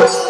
course.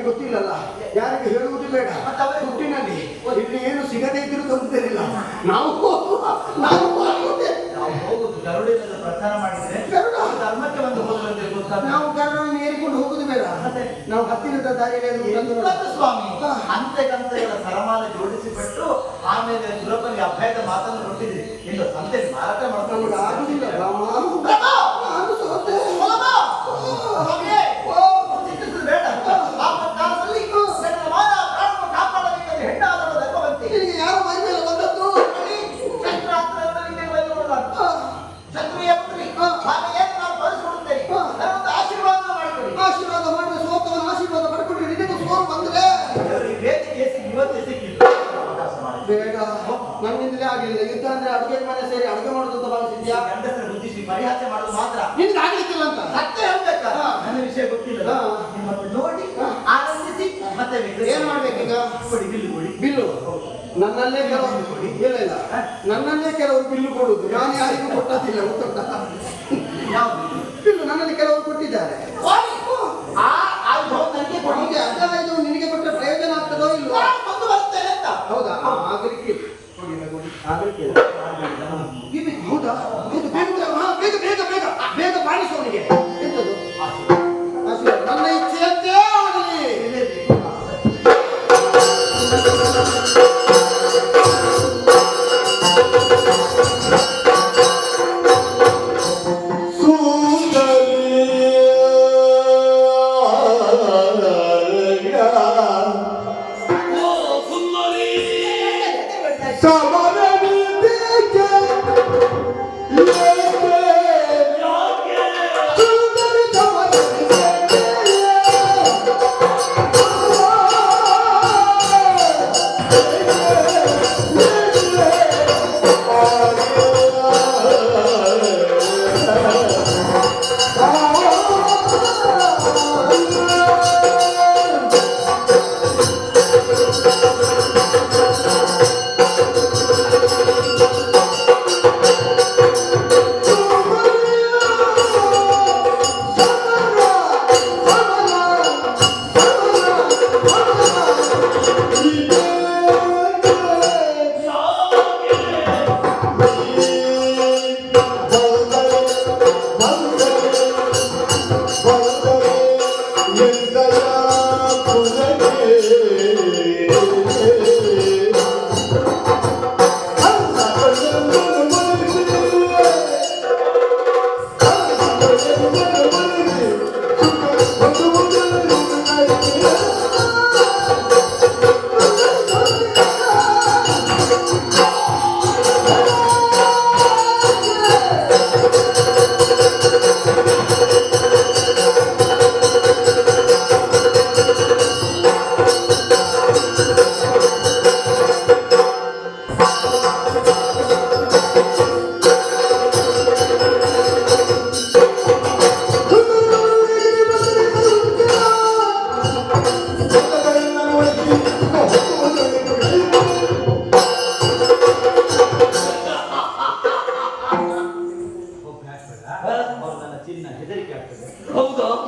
ಯಾರಿಗೆ ಗೊತ್ತಿಲ್ಲಲ್ಲ? ಯಾರಿಗೆ ಹೇಳುವುದು ಬೇಡ. ಹುಟ್ಟಿನಲ್ಲಿ ಇಲ್ಲಿ ಏನು ಸಿಗದೇ ಇದ್ರು ತೊಂದರೆ ಇಲ್ಲ ನಾವು ನಾವು. ನಾವು ಹೋಗುದು ಗರುಡಿನಲ್ಲಿ ಪ್ರಚಾರ ಮಾಡಿದ್ರೆ ಗರುಡ? ಧರ್ಮಕ್ಕೆ ಬಂದು ಹೋದ್ರೆ ಗೊತ್ತಾಗ ನಾವು ಕರ್ಣವನ್ನು ಏರಿಕೊಂಡು ಹೋಗುದು ಬೇಡ? ನಾವು ಹತ್ತಿರದ ದಾರಿಯಲ್ಲಿ ಸ್ವಾಮಿ? ಕಂತೆಗಳ ಸರಮಾಲೆ ಜೋಡಿಸಿಬಿಟ್ಟು ಆಮೇಲೆ ಸುಲಭನಿಗೆ ಅಭಯದ ಮಾತನ್ನು ಕೊಟ್ಟಿದ್ರಿ ಇನ್ನು ಸಂತೆ ಮಾರಾಟ ಮಾಡ್ಕೊಂಡು ಆಗುದಿಲ್ಲ. ಪುತ್ರಿ ಹಾಗೆಯೇನು ನಾನು ತೋರಿಸಿಕೊಡುತ್ತೇನೆ ಹಾ. ನನ್ನೊಂದು ಆಶೀರ್ವಾದ ಮಾಡಿಕೊಡಿ. ಆಶೀರ್ವಾದ ಮಾಡಿದ ಸೋತವನ ಆಶೀರ್ವಾದ ಪಡ್ಕೊಂಡ್ರೆ ನಿನಗೂ ಸೋಲು ಬಂದ್ರೆ. ಇವತ್ತೇ ಸಿಕ್ಕಿಲ್ಲ ಅವಕಾಶ ಮಾಡಿ ಬೇಡ ನನ್ನಿಂದಲೇ ಆಗಿಲ್ಲ. ಯುದ್ಧ ಅಂದ್ರೆ ಅಡುಗೆ ಮನೆ ಸೇರಿ ಅಡುಗೆ ಮಾಡೋದು ಅಂತ ಭಾವಿಸಿದ್ಯಾ? ಗಂಡಸರ ಬುದ್ಧಿಸಿ ಪರಿಹಾರ ಮಾಡೋದು ಮಾತ್ರ. ನಿನ್ಗೆ ಆಗ್ಲಿಕ್ಕಿಲ್ಲ ಅಂತ. ಸತ್ಯ ಹೇಳ್ಬೇಕಾ. ನನ್ನ ವಿಷಯ ಗೊತ್ತಿಲ್ಲ. ನಿಮ್ಮನ್ನು ನೋಡಿ. ಆನಂದಿಸಿ ಮತ್ತೆ ಏನು ಏನ್ ಮಾಡ್ಬೇಕೀಗ? ಕೊಡಿ ಬಿಲ್ಲು ಬಿಲ್ಲು. ನನ್ನನ್ನೇ ಕೆಲವರು ಇಲ್ಲ ಇಲ್ಲ ನನ್ನನ್ನೇ ಕೆಲವರು ಬಿಲ್ಲು ಕೊಡುದು ನಾನು ಯಾರಿಗೂ ಕೊಟ್ಟಿಲ್ಲ ಗೊತ್ತುಂಟ ಬಿಲ್ಲು ನನ್ನಲ್ಲಿ ಕೆಲವರು ಕೊಟ್ಟಿದ್ದಾರೆ ನಿಮಗೆ ಅದಾಯ್ತು ನಿನಗೆ ಕೊಟ್ಟ ಪ್ರಯೋಜನ ಆಗ್ತದೋ ಇಲ್ವಾ ಬಂದು ಬರ್ತೇನೆ ಅಂತ ಹೌದಾ ಆಗಲಿಕ್ಕೆ ಆಗಲಿಕ್ಕೆ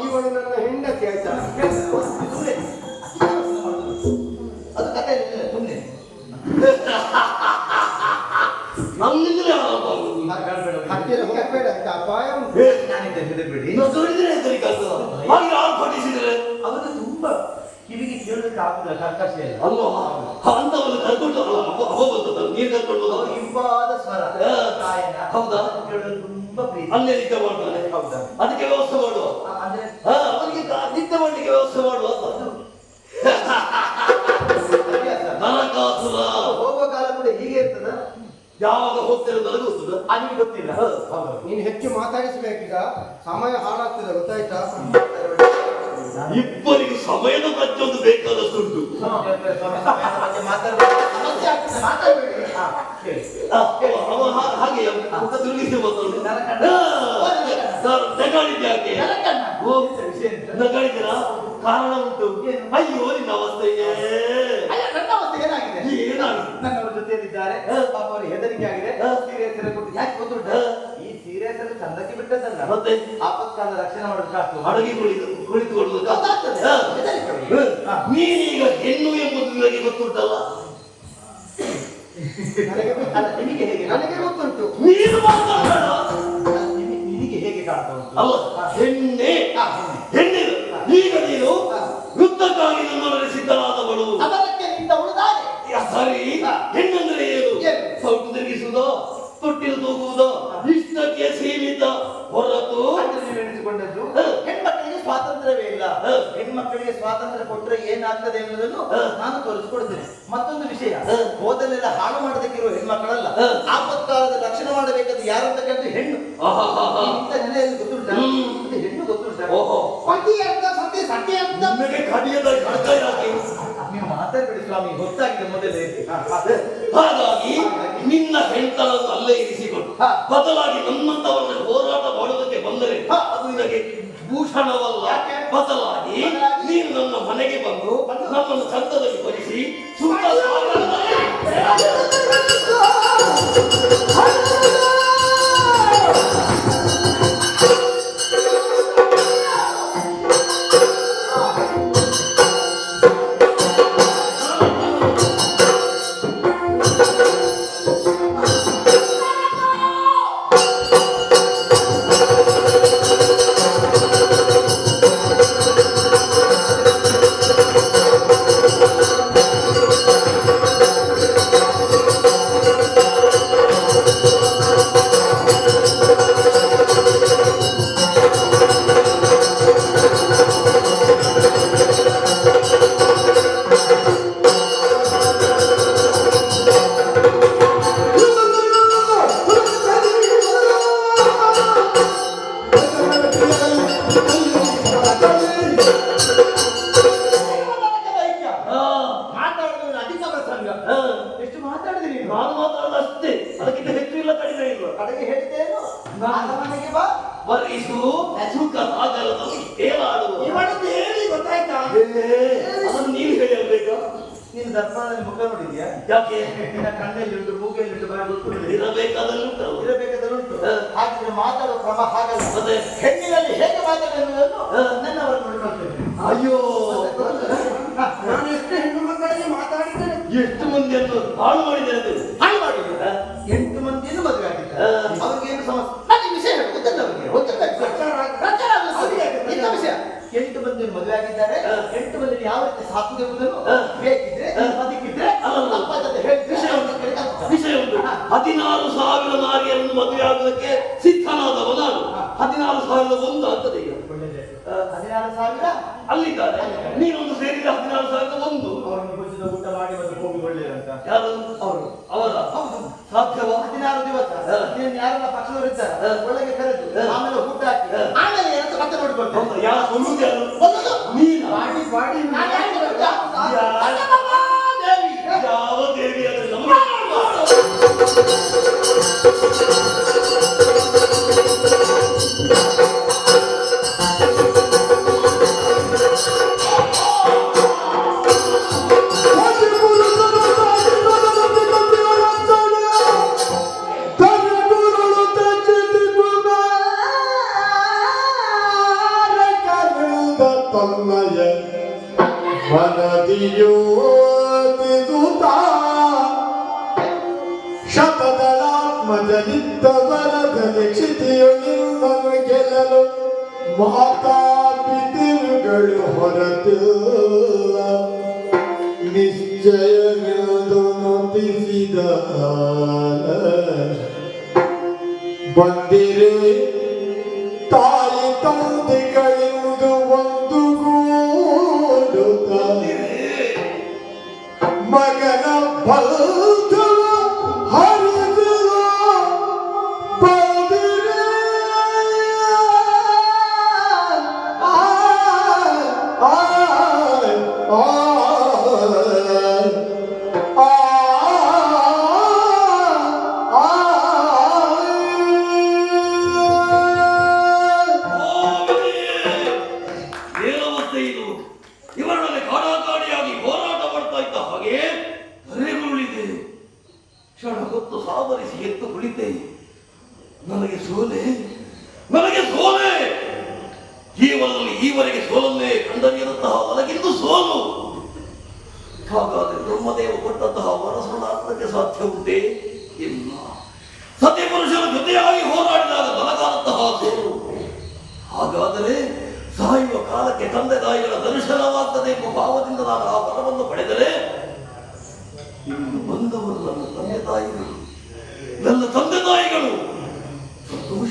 ಇವಳು ನನ್ನ ಹೆಂಡತಿ ಆಯ್ತಾ? ಅದು ಕತೆ ಸುಮ್ಮನೆ ನಮ್ಮಿಂದಲೇ. ಹತ್ತಿರ ಹೋಗಬೇಡ. ಆಯ್ತಾ? ಅಪಾಯ ಉಂಟು. ನಾನಿದ್ದೆ ಹೆದರ್ಬೇಡಿ. ನೋಡಿದ್ರೆ ಹೆದರಿಕೆ ಆಗ್ತದ. ಹಾಗೆ ಯಾರು ಪಠಿಸಿದ್ರೆ? ಅವರು ತುಂಬಾ ಕಿವಿಗೆ ಕೇಳೋದಕ್ಕೆ ಆಗುದಿಲ್ಲ ಕರ್ಕಶ ಇಲ್ಲ. ಅಲ್ವಾ? ಅಂತವನ್ನು ಕರ್ಕೊಂಡು ಅಲ್ಲ, ಅವ ಅವ ಬಂದದ್ದು ನೀರು ಕರ್ಕೊಂಡು ಹೋದದ್ದು. ಇಂಪಾದ ಸ್ವರ. ಹಾ. ಗಾಯನ ಹೌದಾ? ಕೇಳೋದು ತುಂಬಾ ಪ್ರೀತಿ. ಅಲ್ಲೇ ನಿದ್ದೆ ಮಾಡ್ತಾನೆ ಹೌದಾ? ಅದಕ್ಕೆ ವ್ಯವಸ್ಥೆ ಮಾಡುವ. ಅಂದ್ರೆ? ಹಾ, ಅವನಿಗೆ ನಿದ್ದೆ ಮಾಡ್ಲಿಕ್ಕೆ ವ್ಯವಸ್ಥೆ ಮಾಡುವ. ನರಕಾಸುರ ಹೋಗುವ ಕಾಲ ಕೂಡ ಹೀಗೆ ಇರ್ತದ? ಯಾವಾಗ ಹೋಗ್ತೇನೆ ನನಗೆ ಗೊತ್ತದ ಆ, ನಿಮ್ಗೆ ಗೊತ್ತಿಲ್ಲ. ಹಾ. ಹೌದು. ನೀನು ಹೆಚ್ಚು ಮಾತಾಡಿಸ್ಬೇಕೀಗ. ಸಮಯ ಹಾಳಾಗ್ತದೆ ಗೊತ್ತಾಯ್ತಾ? ಇಬ್ಬರಿಗೂ ಸಮಯದ ಪ್ರತಿಯೊಂದು. ಸಮಯದ ಬಗ್ಗೆ ಮಾತಾಡ್ಬೇಡಿ. ಹಾಗೆ ಮುಖ ತಿರುಗಿಸಿ. ಹಾ, ನಾನು ನಗಾಡಿದ್ದೆ ಯಾಕೆ ಓ? ನಗಾಡಿದ್ದೀರಾ ಕಾರಣ ಉಂಟು ಅಯ್ಯೋ ನಿನ್ನ ಅವಸ್ಥೆಗೆ ನನ್ನವರ ಜೊತೆಯಲ್ಲಿದ್ದಾರೆ. ಪಾಪ ಅವರು ಹೆದರಿಕೆ ಆಗಿದೆ ಹಾ. ಸೀರೆ ಹೆಸರು ಕೊಟ್ಟು ಯಾಕೆ ಗೊತ್ತುಂಟ. ಈ ಸೀರೆ ಹೆಸರು ಚಂದಕ್ಕೆ ಬಿಟ್ಟದಲ್ಲ ಮತ್ತೆ ಆಪತ್ಕಾಲ ರಕ್ಷಣೆ ಮಾಡೋದು ಶಾಸ್ತ್ರ ಅಡಗಿ ಕುಳಿತು ಕುಳಿತುಕೊಳ್ಳುವುದು. ನೀನೀಗ ಹೆಣ್ಣು ಎಂಬುದು ನಿಮಗೆ ಗೊತ್ತುಂಟಲ್ಲ ನನಗೆ ಹೇಗೆ ನನಗೆ ಗೊತ್ತುಂಟು. ನೀನು ಮಾತಾಡಬೇಡ. ನಿನಗೆ ಹೇಗೆ ಕಾಣ್ತಾ ಉಂಟು ಅಲ್ಲ ಹಾ. ಹೆಣ್ಣೆ. ಹೆಣ್ಣೆ. ಈಗ ನೀನು. ಯುದ್ಧಕ್ಕಾಗಿ ಸಿದ್ಧವಾದವಳು ಸಿದ್ಧರಾದವಳು ಸ್ವಾತಂತ್ರ್ಯ ಕೊಟ್ಟರೆ ಏನಾಗ್ತದೆ ಎನ್ನುವುದನ್ನು ನಾನು ತೋರಿಸ್ಕೊಡ್ತೇನೆ. ಮತ್ತೊಂದು ವಿಷಯ. ಓದಲೆಲ್ಲ ಹಾಳು ಮಾಡೋದಕ್ಕಿರುವ ಹೆಣ್ಮಕ್ಕಳಲ್ಲ. ಆಪತ್ಕಾಲದ ರಕ್ಷಣೆ ಯಾರು ಯಾರಂತ ಕೇಳಿದ್ರೆ ಹೆಣ್ಣು. ಇಂಥ ನೆಲೆಯಲ್ಲಿ ಗೊತ್ತುಂಟಾ? ಹೆಣ್ಣು ಗೊತ್ತುಂಟಾ? ಓಹೋ. ಪತಿ ಅಂತ ಸತಿ ಸತಿ ಅಂತ ನೀವು ಮಾತಾಡ್ಬೇಡಿ ಸ್ವಾಮಿ ಗೊತ್ತಾಗಿದೆ ಮೊದಲೇ. ಹಾಗಾಗಿ ನಿನ್ನ ಹೆಣ್ತನನ್ನು ಅಲ್ಲೇ ಇರಿಸಿಕೊಂಡು. ಬದಲಾಗಿ ನಮ್ಮಂತವರನ್ನು ಹೋರಾಟ ಮಾಡುವುದಕ್ಕೆ ಬಂದರೆ ಹಾ. ಅದು ನಿನಗೆ ಭೂಷಣವಲ್ಲ ಯಾಕೆ? ಬದಲಾಗಿ? ನೀನು ನನ್ನ ಮನೆಗೆ ಬಂದು ಬಂದು? ನಮ್ಮನ್ನು ಸಂತದಲ್ಲಿ ಬರಿಸಿ ಸುತ್ತ ಇರಬೇಕಾದಲ್ಲುಂಟು. ಉಂಟು ಹಾಗಿದ್ರೆ ಮಾತಾಡುವ ಕ್ರಮ ಹಾಗಲ್ಲ. ಮತ್ತೆ? ಹೆಣ್ಣಿನಲ್ಲಿ ಹೇಗೆ ಮಾತಾಡುವುದನ್ನು. ನನ್ನವರು ನೋಡ್ಕೊಳ್ತೇನೆ ಅಯ್ಯೋ. ನಾನು ಎಷ್ಟು ಹೆಣ್ಣು ಮಕ್ಕಳಿಗೆ ಮಾತಾಡಿದ್ದೇನೆ. ಎಷ್ಟು ಮಂದಿಯನ್ನು ಹಾಳು ಮಾಡಿದೆ ಅಂತ ಹಾಳು ಮಾಡಿದ್ದೀರಾ ಎಂಟು ಮಂದಿಯನ್ನು ಮದುವೆ ಆಗಿದ್ದ. ಹಾ. ಅವ್ರಿಗೆ ಏನು ಸಮಸ್ಯೆ ನನಗೆ ವಿಷಯ ಗೊತ್ತಿಲ್ಲ ಅವರಿಗೆ? ಗೊತ್ತಿಲ್ಲ? ಎಂಟು ಮಂದಿಯನ್ನು ಮದುವೆ ಆಗಿದ್ದಾರೆ. ಎಂಟು ಮಂದಿ ಯಾವ ರೀತಿ ಸಾಕುವುದೆಂಬುದನ್ನು ಹಾ. ಬೇಕಿದ್ರೆ ಹಾ. ಬದುಕಿದ್ರೆ ಅಲ್ಲಲ್ಲ. ತಪ್ಪ ಅಂತ ಹೇಳಿ ವಿಷಯ ಉಂಟು ಕೇಳಿ ಕಲ್ಪಿಸ. ವಿಷಯ ಉಂಟು ಹದಿನಾರು ಸಾವಿರ ನಾರಿಯರನ್ನು ಸಿದ್ಧನಾದವನು ಹದಿನಾರು ಸಾವಿರದ ಒಂದು ಆಗ್ತದೆ ಈಗ. ಹದಿನಾರು ಸಾವಿರ? ಅಲ್ಲಿದ್ದಾರೆ. ನೀನೊಂದು ಸೇರಿದ ಹದಿನಾರು ಸಾವಿರದ ಒಂದು. ಊಟ ಮಾಡಿ ಹೋಗಿ ಒಳ್ಳೆಯದಂತ. ಯಾರು ಅವರು. ಅವರ. ಹೌದು. ಸಾಧ್ಯವಾ? ಹದಿನಾರು ದಿವಸ. ನೀನು ಯಾರೆಲ್ಲ ಪಕ್ಷದವರು ಇದ್ದಾರೆ ಒಳಗೆ ಕರೆದು ಆಮೇಲೆ ಊಟ ಹಾಕಿ. ಆಮೇಲೆ ಏನಂತ ಮತ್ತೆ ನೋಡ್ಬೇಕು? ಯಾರು ಕೊಲ್ಲುದು? ನೀನ? Body body. ನಾನು ಯಾರಿಗೆ ಗೊತ್ತಾ? ಯಾರು? ದೇವಿ. ಯಾವ ದೇವಿ? ನಮಗೆ ಮಜಲಿದ್ದ ವರದಲ್ಲಿ ಕ್ಷಿತಿಯೊಳಿರುವನು ಗೆಲ್ಲಲು ಮಾತಾ ಪಿತಿರುಗಳು ಹೊರತಿಲ್ಲ. ನಿಶ್ಚಯವೆಂದು ನೋಟಿಸಿದ ಬಂದಿರೇ. ತಾಯಿ ತಂದೆ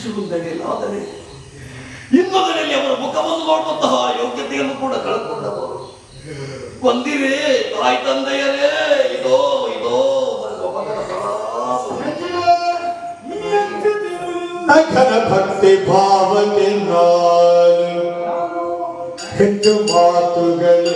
ಮನುಷ್ಯರುಂದಡೆಯಲ್ಲಿ ಆದರೆ ಇನ್ನೊಂದರಲ್ಲಿ ಅವರ ಮುಖವನ್ನು ನೋಡುವಂತಹ ಯೋಗ್ಯತೆಯನ್ನು ಕೂಡ ಕಳ್ಕೊಂಡವರು ಬಂದಿರಿ, ತಾಯಿ ತಂದೆಯರೇ, ಇದೋ ಇದೋ ಭಕ್ತಿ ಭಾವನೆ ಮಾತುಗಳು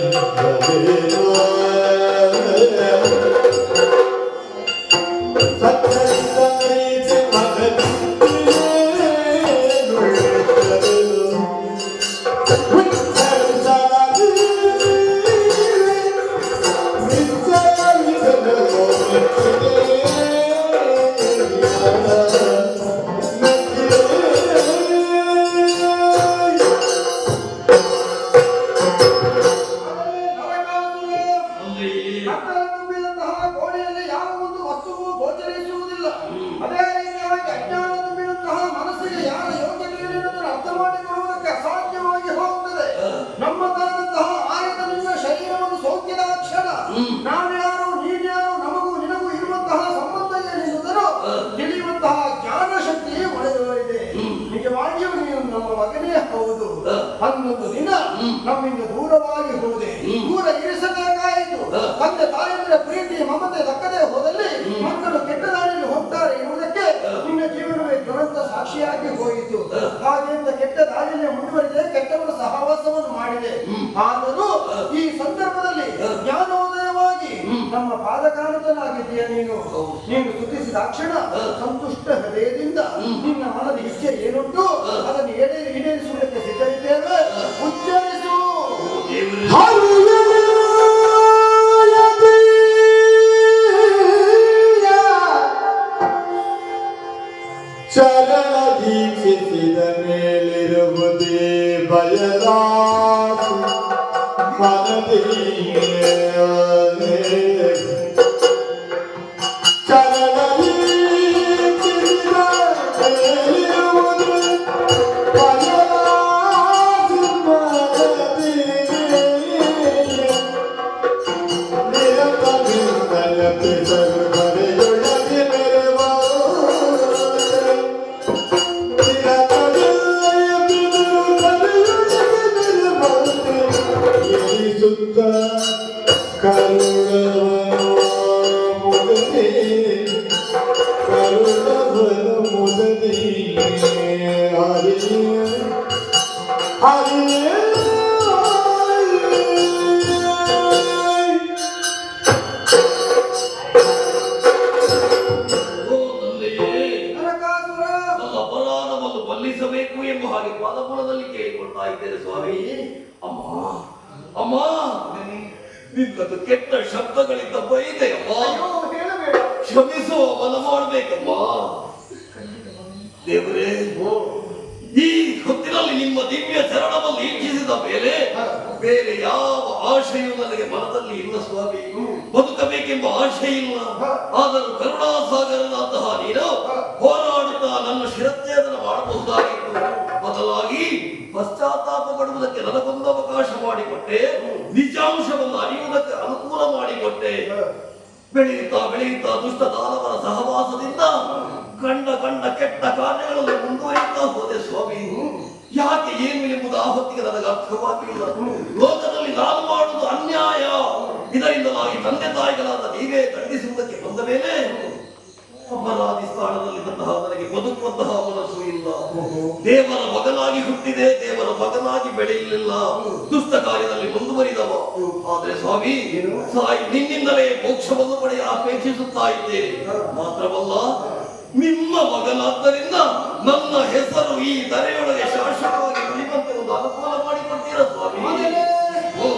ಸಾಕ್ಷಿಯಾಗಿ ಹೋಯಿತು ಹಾಗೆಂದ ಕೆಟ್ಟ ದಾರಿಯಲ್ಲಿ ಮುಂದುವರಿದೆ ಕೆಟ್ಟವರ ಸಹವಾಸವನ್ನು ಮಾಡಿದೆ. ಆದರೂ ಈ ಸಂದರ್ಭದಲ್ಲಿ ಜ್ಞಾನೋದಯವಾಗಿ ನಮ್ಮ ಪಾದಕಾರತನಾಗಿದ್ದೀಯ ನೀನು. ನೀನು ಸ್ತುತಿಸಿದಾಕ್ಷಣ ಸಂತುಷ್ಟ ಹೃದಯದಿಂದ ನಿನ್ನ ಮನದ ಇಚ್ಛೆ ಏನುಂಟು? ಅದನ್ನು ಈಡೇರಿಸುವುದಕ್ಕೆ ಸಿದ್ಧರಿದ್ದೇವೆ? ಉಚ್ಚರಿಸು. Sarana ವಿಶೇಷವಾಗಿ ಪಾದಪುರದಲ್ಲಿ ಕೇಳಿಕೊಳ್ತಾ ಇದ್ದೇನೆ ಸ್ವಾಮಿ. ಅಮ್ಮ ಅಮ್ಮ ನಿನ್ನದು ಕೆಟ್ಟ ಶಬ್ದಗಳಿಂದ ಬೈದೆ ಕ್ಷಮಿಸುವ ಮನ ಮಾಡ್ಬೇಕಮ್ಮ. ದೇವರೇ ಈ ಹೊತ್ತಿನಲ್ಲಿ ನಿಮ್ಮ ದಿವ್ಯ ಚರಣವನ್ನು ಈಕ್ಷಿಸಿದ ಮೇಲೆ ಬೇರೆ ಯಾವ ಆಶೆಯೂ ನನಗೆ ಮನದಲ್ಲಿ ಇಲ್ಲ ಸ್ವಾಮಿ. ಬದುಕಬೇಕೆಂಬ ಆಶೆ ಇಲ್ಲ. ಆದರೂ ಕರುಣಾಸಾಗರನಾದಂತಹ ನೀನು ಹೋರಾಡುತ್ತಾ ನನ್ನ ಶಿರಚ್ಛೇದನ ಮಾಡಬಹುದಾಗಿತ್ತು. ಬದಲಾಗಿ ಪಶ್ಚಾತ್ತಾಪ ಪಡುವುದಕ್ಕೆ ನನಗೊಂದು ಅವಕಾಶ ಮಾಡಿಕೊಟ್ಟೆ. ನಿಜಾಂಶವನ್ನು ಅರಿಯುವುದಕ್ಕೆ ಅನುಕೂಲ ಮಾಡಿಕೊಟ್ಟೆ. ಬೆಳೆಯುತ್ತಾ ಬೆಳೆಯುತ್ತಾ ದುಷ್ಟ ದಾನವರ ಸಹವಾಸದಿಂದ ಕಂಡ ಕಂಡ ಕೆಟ್ಟ ಕಾರ್ಯಗಳಲ್ಲಿ ಮುಂದುವರಿಯುತ್ತಾ ಹೋದೆ ಸ್ವಾಮಿ. ಯಾಕೆ ಏನು ಎಂಬುದು ಆ ಹೊತ್ತಿಗೆ ನನಗೆ ಅರ್ಥವಾಗಿಲ್ಲ. ಲೋಕದಲ್ಲಿ ನಾನು ಮಾಡುವುದು ಅನ್ಯಾಯ. ಇದರಿಂದಲಾಗಿ ತಂದೆ ತಾಯಿಗಳಾದ ನೀವೇ ಖಂಡಿಸುವುದಕ್ಕೆ ಬಂದ ಮೇಲೆ ಅಪರಾಧಿ ಸ್ಥಾನದಲ್ಲಿದ್ದಂತಹ ನನಗೆ ಬದುಕುವಂತಹ ಮನಸ್ಸು ಇಲ್ಲ. ದೇವರ ಮಗನಾಗಿ ಹುಟ್ಟಿದೆ ದೇವರ ಮಗನಾಗಿ ಬೆಳೆಯಲಿಲ್ಲ. ದುಷ್ಟ ಕಾರ್ಯದಲ್ಲಿ ಮುಂದುವರಿದವ ಆದ್ರೆ ಸ್ವಾಮಿ ಸಾಯಿ ನಿನ್ನಿಂದಲೇ ಮೋಕ್ಷವನ್ನು ಪಡೆಯ ಅಪೇಕ್ಷಿಸುತ್ತಾ ಇದ್ದೇನೆ ಮಾತ್ರವಲ್ಲ ನಿಮ್ಮ ಮಗನಾದ್ದರಿಂದ ನನ್ನ ಹೆಸರು ಈ ಧರೆಯೊಳಗೆ ಶಾಶ್ವತವಾಗಿ ಉಳಿದಂತೆ ಒಂದು ಅನುಕೂಲ ಮಾಡಿಕೊಡ್ತೀರಾ ಸ್ವಾಮಿ? ಓ,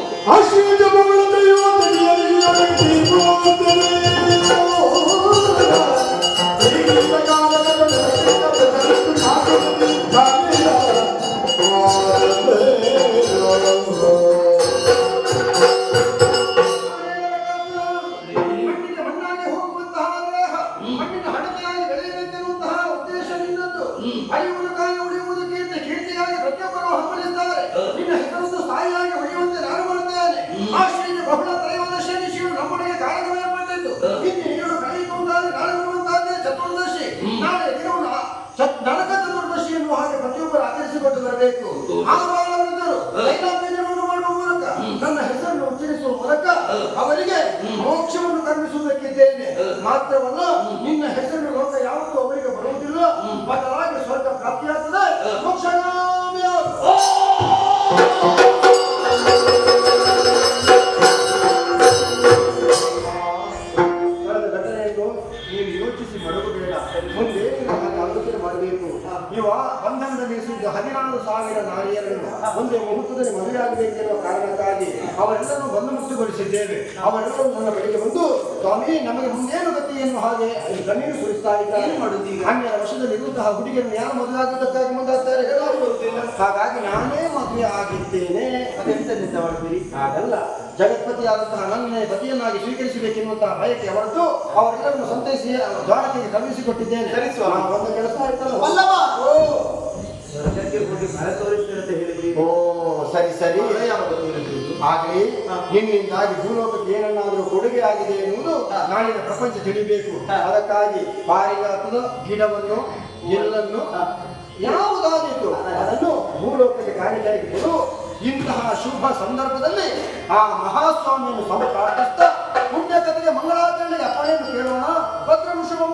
ಮೋಕ್ಷವನ್ನು ಕರುಣಿಸುವುದಕ್ಕಿದ್ದೇನೆ ಮಾತ್ರವಲ್ಲ ನಿನ್ನ ಹೆಸರು ಲೋಕ ಯಾವತ್ತೂ ಅವರಿಗೆ ಬರುವುದಿಲ್ಲ. ಬದಲಾಗಿ ಸ್ವರ್ಗ ಪ್ರಾಪ್ತಿಯಾಗ್ತದೆ. ಮೋಕ್ಷಗಾಮಿಯಾಗುತ್ತದೆ. ಒಂದೇ ಮುಹೂರ್ತದಲ್ಲಿ ಮದುವೆಯಾಗಬೇಕೆನ್ನುವ ಕಾರಣಕ್ಕಾಗಿ ಅವರೆಲ್ಲರೂ ಬಂದು ಮುಕ್ತಗೊಳಿಸಿದ್ದೇವೆ ಅವರೆಲ್ಲರೂ ನನ್ನ ಬಳಿಗೆ ಬಂದು ಸ್ವಾಮಿ ನಮಗೆ ಮುಂದೇನು ಗತಿ ಎನ್ನುವ ಹಾಗೆ ಅಲ್ಲಿ ಕಣ್ಣೀರು ಸುರಿಸ್ತಾ ಇದ್ದಾರೆ. ಮಾಡುತ್ತೀವಿ ಹನ್ನೆರಡು ವರ್ಷದಲ್ಲಿ ಇರುವಂತಹ ಹುಡುಗಿಯನ್ನು ಯಾರು ಮದುವೆ ಆಗುವುದಕ್ಕಾಗಿ ಮುಂದಾಗ್ತಾರೆ? ಬರುತ್ತಿಲ್ಲ? ಹಾಗಾಗಿ ನಾನೇ ಮದುವೆ ಆಗಿದ್ದೇನೆ. ಅದೆಂತ ಮಾಡ್ತೀರಿ ಹಾಗಲ್ಲ. ಜಗತ್ಪತಿಯಾದಂತಹ ನನ್ನೇ ಪತಿಯನ್ನಾಗಿ ಸ್ವೀಕರಿಸಬೇಕೆನ್ನುವಂತಹ ಬಯಕೆ ಅವರದ್ದು. ಅವರೆಲ್ಲರನ್ನು ಸಂತೈಸಿ ದ್ವಾರಕ್ಕೆ ಕಳುಹಿಸಿಕೊಟ್ಟಿದ್ದೇನೆ. ಸ್ವಾಮಿ. ಒಂದು ಕೆಲಸ ಆಯ್ತಲ್ಲ. ವಲ್ಲಭ! ಓ, ಓ ಸರಿ ಸರಿ. ಆಗಲಿ ನಿನ್ನಿಂದಾಗಿ ಭೂಲೋಕಕ್ಕೆ ಏನನ್ನಾದರೂ ಕೊಡುಗೆ ಆಗಿದೆ ಎನ್ನುವುದು ನಾಳಿನ ಪ್ರಪಂಚ ತಿಳಿಬೇಕು. ಅದಕ್ಕಾಗಿ ಪಾರಿಜಾತದ ಗಿಡವನ್ನು ಎಲ್ಲನ್ನು ಯಾವುದಾದಿತ್ತು ಅದನ್ನು ಭೂಲೋಕಕ್ಕೆ ಕೊಡು ಇಂತಹ ಶುಭ ಸಂದರ್ಭದಲ್ಲಿ ಆ ಮಹಾಸ್ವಾಮಿಯನ್ನು ಸಮ ಪ್ರಾರ್ಥಿಸ್ತಾ ಪುಣ್ಯ ಕಥೆಗೆ ಮಂಗಳಾಚರಣೆಗೆ ಅಪಾಯವನ್ನು ಕೇಳೋಣ. ಭದ್ರಂ ಶುಭಂ